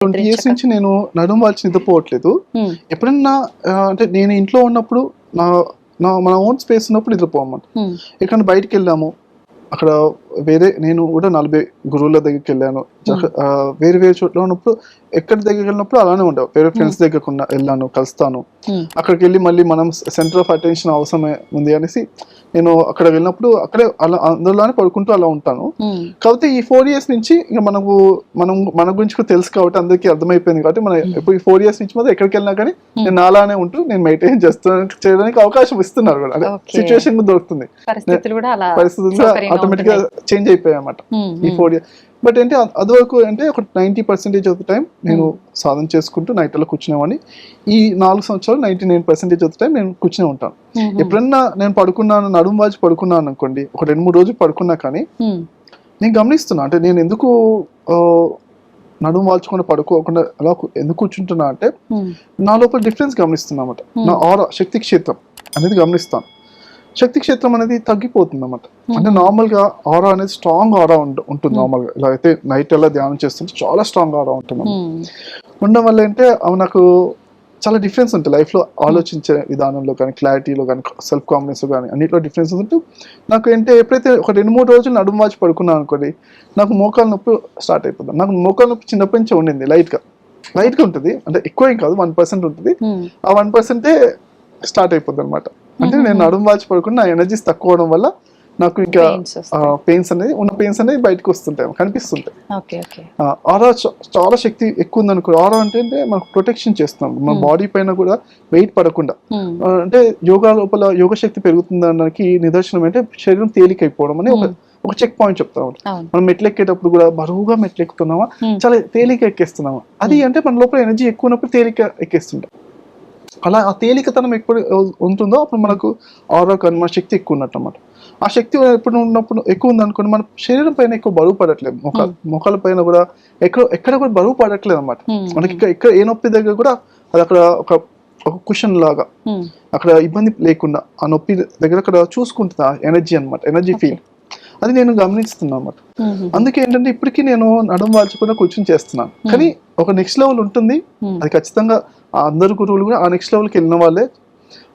Twenty years నుంచి నేను నడుము వాల్చి నిద్రపోవట్లేదు. ఎప్పుడన్నా అంటే నేను ఇంట్లో ఉన్నప్పుడు నా నా మన ఓన్ స్పేస్ ఉన్నప్పుడు నిద్రపోమన్నమాట ఉమ్, ఎక్కడ బయటికి వెళ్ళాము అక్కడ వేరే నేను కూడా నలభై గురువుల దగ్గరికి వెళ్ళాను. వేరే వేరే చోట్ల ఉన్నప్పుడు ఎక్కడి దగ్గరికి వెళ్ళినప్పుడు అలానే ఉండవు వేరే ఫ్రెండ్స్ దగ్గరకు వెళ్ళాను కలుస్తాను. అక్కడికి వెళ్ళి మళ్ళీ మనం సెంటర్ ఆఫ్ అటెన్షన్ అవసరమే ఉంది అనేసి నేను అక్కడ వెళ్ళినప్పుడు అక్కడే అలా అందులోనే పడుకుంటూ అలా ఉంటాను. కాకపోతే ఈ ఫోర్ ఇయర్స్ నుంచి ఇంకా మనకు మనం మన గురించి కూడా తెలుసు కాబట్టి అందరికీ అర్థమైపోయింది కాబట్టి మన ఇప్పుడు ఈ ఫోర్ ఇయర్స్ నుంచి మాత్రం ఎక్కడికి వెళ్ళినా కానీ నేను అలానే ఉంటూ నేను మెయింటైన్ చేస్తాను చేయడానికి అవకాశం ఇస్తున్నారు కూడా. సిచ్యువేషన్ దొరుకుతుంది. పరిస్థితులు కూడా ఆటోమేటిక్గా. చేంజ్ అయిపోయాయి అన్నమాట. ఉమ్, ఈ ఫోర్ ఇయర్ బట్ ఏంటి అ- అది వరకు అంటే ఒక ninety percentage of the time నేను సాధన చేసుకుంటూ నైట్ అలా కూర్చునేవాడిని. ఈ నాలుగు సంవత్సరాలు ninety nine percentage of the time నేను కూర్చునే ఉంటాను. ఉమ్, ఎప్పుడన్నా నేను పడుకున్నాను నడుము వాచి పడుకున్నాను అనుకోండి ఒక రెండు మూడు రోజులు పడుకున్నా కానీ నేను గమనిస్తున్నా అంటే నేను ఎందుకు నడుము వాల్చకుండా పడుకోకుండా అలా ఎందుకు కూర్చుంటున్నా అంటే నా లోపల డిఫరెన్స్ గమనిస్తున్నా అన్నమాట. Hmm. నా ఆరా శక్తి క్షేత్రం అనేది గమనిస్తాను. శక్తి క్షేత్రం అనేది తగ్గిపోతుంది అన్నమాట. అంటే నార్మల్గా ఆరా అనేది స్ట్రాంగ్ ఆరా ఉంటుంది నార్మల్గా ఇలా అయితే నైట్ ఎలా ధ్యానం చేస్తుంటే చాలా స్ట్రాంగ్ ఆరా ఉంటుంది ఉండడం వల్ల అంటే అవి నాకు చాలా డిఫరెన్స్ ఉంటుంది లైఫ్లో ఆలోచించే విధానంలో కానీ క్లారిటీలో కానీ సెల్ఫ్ కాన్ఫిడెన్స్ కానీ అన్నిట్లో డిఫరెన్స్ ఉంటూ నాకు ఏంటంటే ఎప్పుడైతే ఒక రెండు మూడు రోజులు నడుము వాచి పడుకున్నాను అనుకోండి నాకు మోకాలు నొప్పి స్టార్ట్ అయిపోతుంది. నాకు మోకాలు నొప్పి చిన్నప్పటి నుంచి ఉండింది లైట్గా లైట్గా ఉంటుంది. అంటే ఎక్కువ ఏం కాదు వన్ పర్సెంట్ ఉంటుంది. ఆ వన్ పర్సెంటే స్టార్ట్ అయిపోద్ది అనమాట అంటే నేను నడుము వాచి పడుకుని నా ఎనర్జీస్ తక్కువ అవడం వల్ల నాకు ఇంకా. పెయిన్స్ అనేది ఉన్న పెయిన్స్ అనేది బయటకు వస్తుంటాయి కనిపిస్తుంటాయి. ఆరా చాలా శక్తి ఎక్కువ ఉంది అనుకో ఆరా అంటే మనకు ప్రొటెక్షన్ చేస్తున్నాం. మన బాడీ పైన కూడా వెయిట్ పడకుండా. అంటే యోగా లోపల యోగ శక్తి పెరుగుతుంది అనడానికి నిదర్శనం అంటే శరీరం తేలికైపోవడం అని ఒక ఒక చెక్ పాయింట్ చెప్తాం. మనం మెట్లు ఎక్కేటప్పుడు కూడా బరువుగా మెట్లు ఎక్కుతున్నామా Hmm. చాలా తేలిక ఎక్కేస్తున్నామా? అది అంటే మన లోపల ఎనర్జీ ఎక్కువ ఉన్నప్పుడు తేలిక ఎక్కేస్తుంటాం. అలా ఆ తేలికతనం ఎప్పుడు ఉంటుందో అప్పుడు మనకు ఆరో కానీ మన శక్తి ఎక్కువ ఉన్నట్టు అన్నమాట ఆ శక్తి ఎప్పుడు ఉన్నప్పుడు ఎక్కువ ఉంది అనుకోండి మన శరీరం పైన ఎక్కువ బరువు పడట్లేదు. మొక్క మొక్కల పైన కూడా ఎక్కడ ఎక్కడ కూడా బరువు పడట్లేదు అనమాట మనకి ఇక్కడ ఇక్కడ ఏ నొప్పి దగ్గర కూడా అది అక్కడ ఒక ఒక కుషన్ లాగా అక్కడ ఇబ్బంది లేకుండా ఆ నొప్పి దగ్గర అక్కడ చూసుకుంటుంది ఆ ఎనర్జీ అన్నమాట. Energy feel. అది నేను గమనిస్తున్నాను అన్నమాట. ఉమ్, అందుకే ఏంటంటే ఇప్పటికీ నేను నడుము వాల్చకుండా కూర్చొని చేస్తున్నాను. కానీ ఒక నెక్స్ట్ లెవెల్ ఉంటుంది. అది ఖచ్చితంగా ఆ అందరు గురువులు కూడా ఆ నెక్స్ట్ లెవెల్కి వెళ్ళిన వాళ్ళే.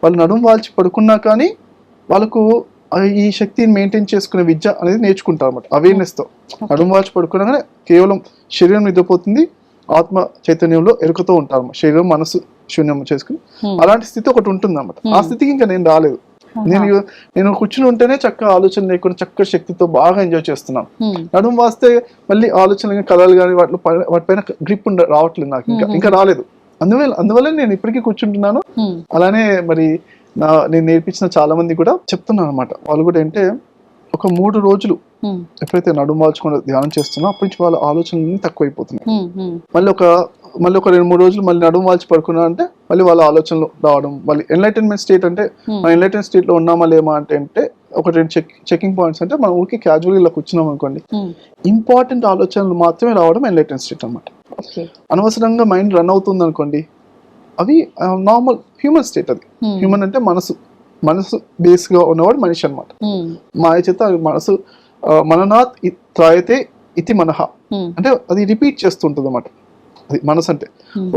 వాళ్ళు నడుము వాల్చి పడుకున్నా కానీ వాళ్ళకు ఈ శక్తిని మెయింటైన్ చేసుకునే విద్య అనేది నేర్చుకుంటారు అనమాట అవేర్నెస్తో. నడుము వాల్చి పడుకున్నా కేవలం శరీరం నిద్రపోతుంది ఆత్మ చైతన్యంలో ఎరుకతో ఉంటారు శరీరం మనసు శూన్యం చేసుకుని. అలాంటి స్థితి ఒకటి ఉంటుంది అనమాట ఆ స్థితికి ఇంకా నేను రాలేదు. నేను నేను కూర్చుని ఉంటేనే చక్కగా ఆలోచన లేకుండా చక్కగా శక్తితో బాగా ఎంజాయ్ చేస్తున్నాను. నడుము వాస్తే మళ్ళీ ఆలోచనలు కళలు కానీ వాటిలో పై- వాటిపైన గ్రిప్ ఉండ రావట్లేదు నాకు. ఇంకా ఇంకా రాలేదు. అందువల్ల అందువల్ల నేను ఇప్పటికీ కూర్చుంటున్నాను. అలానే మరి నా నేను నేర్పించిన చాలా మంది కూడా చెప్తున్నాను అనమాట వాళ్ళు కూడా ఏంటంటే ఒక మూడు రోజులు ఎప్పుడైతే నడుము వాల్చుకొని ధ్యానం చేస్తున్నా అప్పటి నుంచి వాళ్ళ ఆలోచనలు తక్కువైపోతున్నాయి. మళ్ళీ ఒక మళ్ళీ ఒక రెండు మూడు రోజులు మళ్ళీ నడుము వాల్చి పడుకున్నా అంటే మళ్ళీ వాళ్ళ ఆలోచనలు రావడం మళ్ళీ ఎన్లైటన్మెంట్ స్టేట్ అంటే. మన ఎన్లైటన్ స్టేట్లో ఉన్నామా లేమా అంటే అంటే ఒక రెండు చెక్ చెకింగ్ పాయింట్స్ అంటే మనం ఊరికి క్యాజువల్ ఇలా కూర్చున్నాం అనుకోండి. ఇంపార్టెంట్ ఆలోచనలు మాత్రమే రావడం ఎన్లైటన్ స్టేట్ అన్నమాట. ఓకే. అనవసరంగా మైండ్ రన్ అవుతుంది అనుకోండి అవి నార్మల్ హ్యూమన్ స్టేట్ అది. హ్యూమన్ అంటే మనసు. మనసు బేస్గా ఉన్నవాడు మనిషి అన్నమాట. ఉమ్, మాయ చేత మనసు మననాత్ త్రాయతే ఇతి మనహ. అంటే అది రిపీట్ చేస్తుంటుంది అన్నమాట అది మనసు అంటే.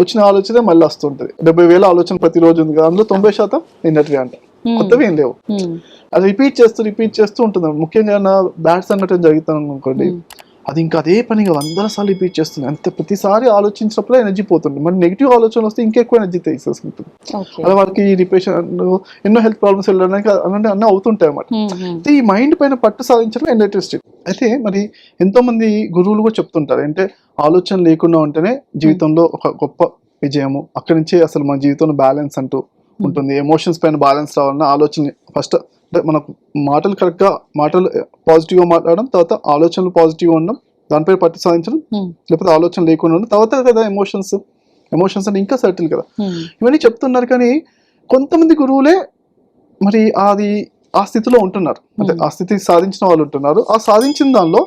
వచ్చిన ఆలోచనే మళ్ళీ వస్తుంటది. డెబ్బై వేల ఆలోచన ప్రతిరోజు ఉంది కదా అందులో తొంభై శాతం నిన్నటివి అంట. కొత్తవి ఏం లేవు. అది రిపీట్ చేస్తూ రిపీట్ చేస్తూ ఉంటుంది ముఖ్యంగా నా బ్యాడ్ సంఘటన జరుగుతాను అనుకోండి. అది ఇంకా అదే పనిగా వందల సార్లు రిపీట్ చేస్తుంది అంతే ప్రతిసారి ఆలోచించినప్పుడు ఎనర్జీ పోతుంది. మరి నెగిటివ్ ఆలోచన వస్తే ఇంకెక్కువ ఎనర్జీ తీసేసుకుంటుంది. ఓకే అలా వాళ్ళకి డిప్రెషన్ ఎన్నో హెల్త్ ప్రాబ్లమ్స్ వెళ్ళడానికి అలాంటి అన్నీ అవుతుంటాయి అన్నమాట. ఉమ్, అయితే ఈ మైండ్ పైన పట్టు సాధించడం ఎన్లైటెడ్ స్టేట్ అయితే మరి ఎంతో మంది గురువులు కూడా చెప్తుంటారు. అంటే ఆలోచన లేకుండా ఉంటేనే జీవితంలో ఒక గొప్ప విజయము. అక్కడి నుంచే అసలు మన జీవితంలో బ్యాలెన్స్ అంటూ ఉంటుంది. ఎమోషన్స్ పైన బ్యాలెన్స్ రావాలన్నా ఆలోచన ఫస్ట్ అంటే మనకు మాటలు కరెక్ట్గా మాటలు పాజిటివ్గా మాట్లాడడం తర్వాత ఆలోచనలు పాజిటివ్గా ఉండడం దానిపై పట్టు సాధించడం లేకపోతే ఆలోచన లేకుండా ఉండడం తర్వాత కదా ఎమోషన్స్ ఎమోషన్స్ అంటే ఇంకా సర్టిల్ కదా. ఇవన్నీ చెప్తున్నారు కానీ కొంతమంది గురువులే మరి అది ఆ స్థితిలో ఉంటున్నారు. అంటే ఆ స్థితి సాధించిన వాళ్ళు ఉంటున్నారు. ఆ సాధించిన దానిలో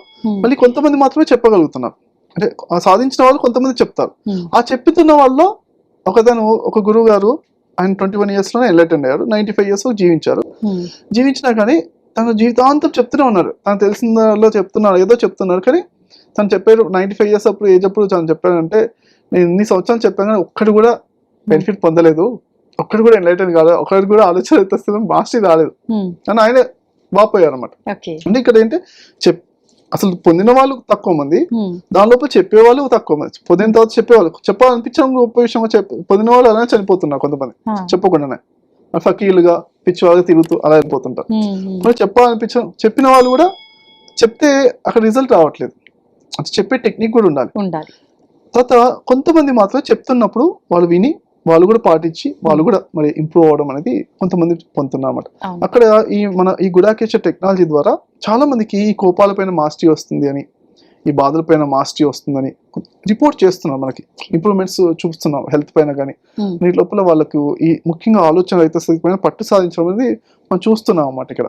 మళ్ళీ కొంతమంది మాత్రమే చెప్పగలుగుతున్నారు. అంటే ఆ సాధించిన వాళ్ళు కొంతమంది చెప్తారు. ఆ చెప్తున్న వాళ్ళలో ఒకతను ఒక గురువు గారు ఆయన ట్వంటీ వన్ ఇయర్స్లోనే ఎలర్ట్ అయ్యారు. నైన్టీ ఫైవ్ ఇయర్స్ జీవించారు. ఉమ్, జీవించినా కానీ తన జీవితాంతం చెప్తూనే ఉన్నారు. తను తెలిసిన దానిలో చెప్తున్నారు ఏదో చెప్తున్నారు. కానీ తను చెప్పారు నైన్టీ ఫైవ్ ఇయర్స్ అప్పుడు ఏజ్ అప్పుడు తను చెప్పారంటే నేను ఇన్ని సంవత్సరాలు చెప్పాను కానీ ఒక్కటి కూడా బెనిఫిట్ పొందలేదు. ఒక్కటి కూడా ఎన్లైటన్ కాలేదు ఒక్కటి కూడా ఆలోచన ఎత్తేస్తే మాస్టర్ రాలేదు. అని ఆయన వాపోయారు అనమాట అంటే ఇక్కడ ఏంటి? చెప్ అసలు పొందిన వాళ్ళు తక్కువ మంది. దాని లోపల చెప్పేవాళ్ళు తక్కువ మంది. పొందిన తర్వాత చెప్పేవాళ్ళు. చెప్పాలనిపించడం గొప్ప విషయం చెప్ప పొందిన వాళ్ళు అలానే చనిపోతున్నారు కొంతమంది. చెప్పకుండానే. ఫకీలుగా పిచ్చివాళ్ళగా తిరుగుతూ అలా మరి చెప్పాలనిపించడం చెప్పిన వాళ్ళు కూడా చెప్తే అక్కడ రిజల్ట్ రావట్లేదు. చెప్పే టెక్నిక్ కూడా ఉండాలి. తర్వాత కొంతమంది మాత్రం చెప్తున్నప్పుడు వాళ్ళు విని వాళ్ళు కూడా పాటించి వాళ్ళు కూడా మరి ఇంప్రూవ్ అవ్వడం అనేది కొంతమంది పొందుతున్నారు అక్కడ ఈ మన ఈ గుడాకేచర్ టెక్నాలజీ ద్వారా చాలా మందికి ఈ కోపాలపైన మాస్టరీ వస్తుంది అని ఈ బాధలపైన మాస్టరీ వస్తుందని రిపోర్ట్ చేస్తున్నారు మనకి. ఇంప్రూవ్మెంట్స్ చూపిస్తున్నాం హెల్త్ పైన కానీ వీటి లోపల వాళ్ళకు ఈ ముఖ్యంగా ఆలోచన రైతు స్థితి పైన పట్టు సాధించడం అనేది మనం చూస్తున్నాం అన్నమాట ఇక్కడ.